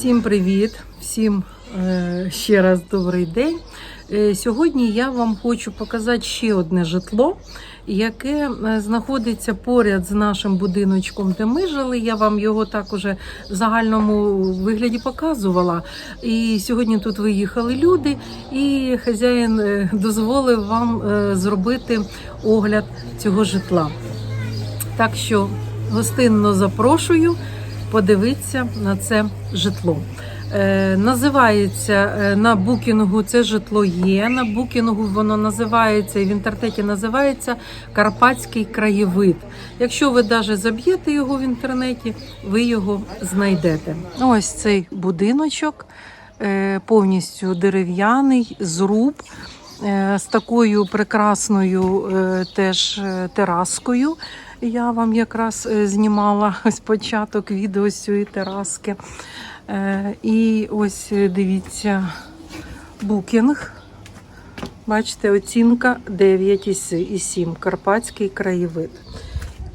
Всім привіт, всім е, ще раз добрий день. Е, Сьогодні я вам хочу показати ще одне житло, яке е, знаходиться поряд з нашим будиночком, де ми жили. Я вам його так уже в загальному вигляді показувала. І сьогодні тут виїхали люди, і хазяїн дозволив вам зробити огляд цього житла. Так що гостинно запрошую подивитися на це житло. Е, називається е, на букінгу це житло є. На букінгу воно називається і в інтернеті називається Карпатський краєвид. Якщо ви навіть заб'єте його в інтернеті, ви його знайдете. Ось цей будиночок е, повністю дерев'яний, зруб. З такою прекрасною теж тераскою. Я вам якраз е, знімала ось початок відео з цієї тераски. Е, І ось е, дивіться букінг. Бачите, оцінка 9,7. Карпатський краєвид.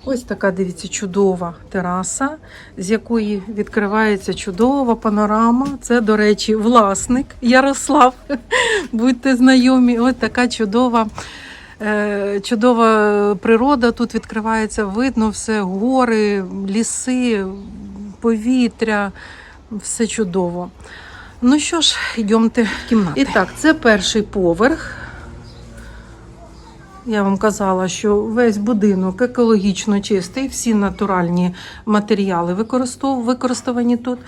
Ось така, дивіться, чудова тераса, з якої відкривається чудова панорама. Це, до речі, власник Ярослав. Будьте знайомі. Ось така чудова. Е, Чудова природа тут відкривається, видно все, гори, ліси, повітря, все чудово. Ну що ж, йдемте в кімнату. І так, це перший поверх. Я вам казала, що весь будинок екологічно чистий, всі натуральні матеріали використов- використані тут.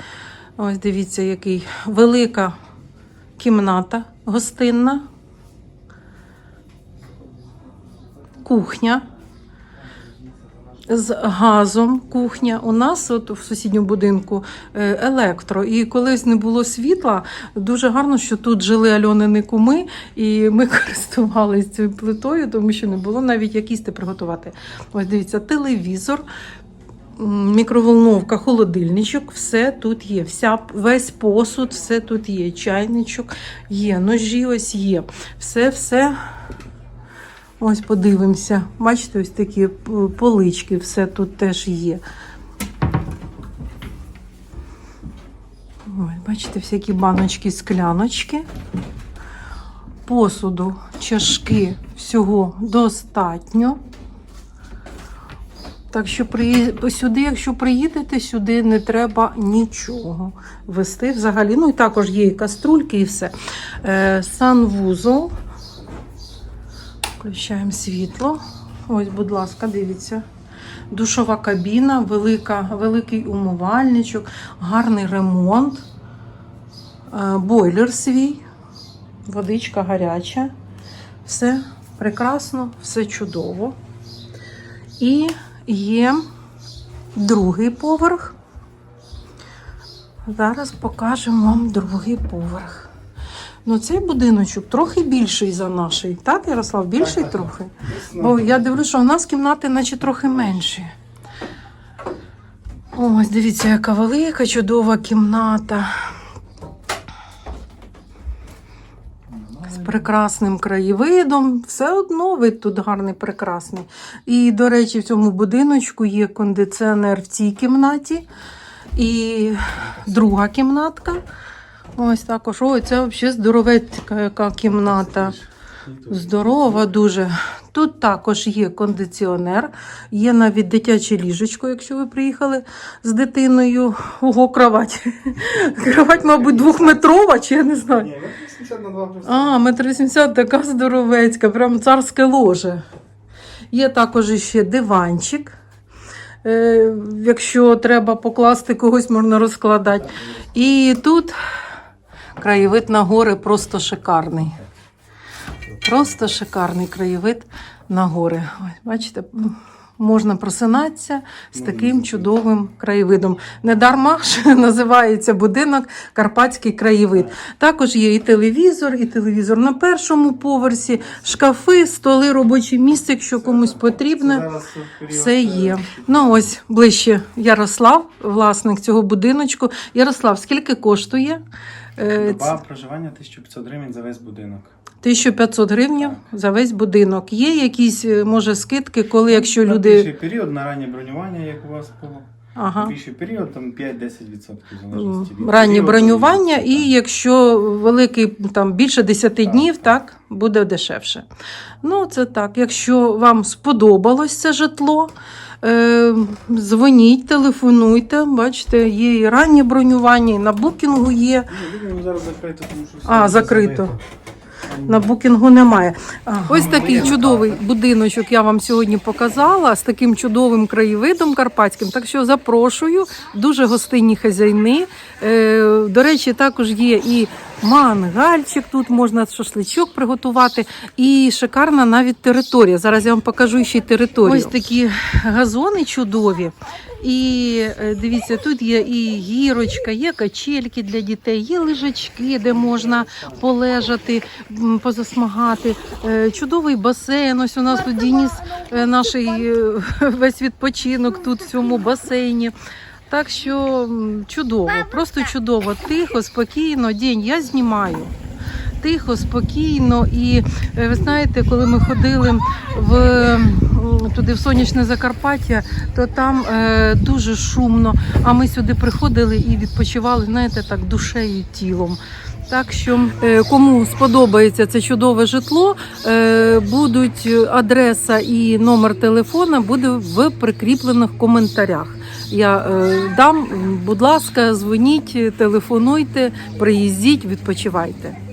Ось дивіться, який велика кімната гостинна, кухня з газом кухня. У нас от в сусідньому будинку е, електро. І колись не було світла. Дуже гарно, що тут жили Альонини куми, і ми користувалися цією плитою, тому що не було навіть як приготувати. Ось дивіться, телевізор. Мікроволновка, холодильничок, все тут є. Вся, весь посуд, все тут є. Чайничок є, ножі ось є. Все, все Ось подивимося. Бачите, ось такі полички, все тут теж є. Ось, бачите, всякі баночки, скляночки. Посуду, чашки, всього достатньо. Так що сюди, якщо приїдете, сюди не треба нічого вести взагалі. Ну і також є і каструльки, і все. Е, санвузол. Включаємо світло. Ось, будь ласка, дивіться. Душова кабіна, велика, великий умивальничок, гарний ремонт, е, бойлер свій, водичка гаряча. Все прекрасно, все чудово. І є другий поверх. Зараз покажемо вам другий поверх. Ну, цей будиночок трохи більший за наший. Так, Ярослав, більший Так, так, трохи? Бо я дивлюся, що у нас кімнати наче трохи менші. Ось, дивіться, яка велика, чудова кімната. З прекрасним краєвидом. Все одно вид тут гарний, прекрасний. І, до речі, в цьому будиночку є кондиціонер в цій кімнаті. І друга кімнатка. Ось також. Ой, це взагалі здоровецька яка кімната. Здорова дуже. Тут також є кондиціонер, є навіть дитяче ліжечко, якщо ви приїхали з дитиною. Ого, кровать. Кровать, мабуть, двохметрова, чи я не знаю. Ні, 80 на 2 просто. А, метр вісімдесят, така здоровецька, прям царське ложе. Є також ще диванчик. Е, якщо треба покласти когось, можна розкладати. І тут краєвид на гори просто шикарний. Просто шикарний краєвид на гори. Ось, бачите, можна просинатися з таким чудовим краєвидом. Не дарма ж називається будинок Карпатський краєвид. Також є і телевізор, і телевізор на першому поверсі, шкафи, столи, робоче місце, якщо комусь потрібно. Все е, є. Ну ось ближче Ярослав, власник цього будиночку. Ярослав, скільки коштує? Е, Доба проживання 1500 гривень за весь будинок. 1500 гривень за весь будинок. Є якісь, е, може, скидки, коли якщо На люди. більший період на раннє бронювання, як у вас було. Ага. Більший період, там 5-10% залежності від Раннє періоду бронювання, і якщо великий там більше 10 Так, днів, так. так буде дешевше. Ну, це так. Якщо вам сподобалось це житло, е, дзвоніть, телефонуйте. Бачите, є і раннє бронювання, і на букінгу є. Будемо зараз закрито, тому що все А, закрито. На букінгу немає. Ось Ну, такий чудовий будиночок я вам сьогодні показала з таким чудовим краєвидом карпатським. Так що запрошую, дуже гостинні хазяйни. Е, до речі, також є і мангальчик. Тут можна шашличок приготувати, і шикарна навіть територія. Зараз я вам покажу ще й територію. Ось такі газони чудові. І е, дивіться, тут є і гірочка, є качельки для дітей, є лежачки, де можна полежати, позасмагати. Е, Чудовий басейн. Ось у нас тут Дініс, е, наш весь відпочинок тут в цьому басейні. Так що чудово, просто чудово, тихо, спокійно. День я знімаю. Тихо, спокійно. І ви знаєте, коли ми ходили в туди в сонячне Закарпаття, то там е, дуже шумно. А ми сюди приходили і відпочивали, знаєте, так душею і тілом. Так що е, кому сподобається це чудове житло, е, будуть адреса і номер телефона буде в прикріплених коментарях. Я е, дам, будь ласка, дзвоніть, телефонуйте, приїздіть, відпочивайте.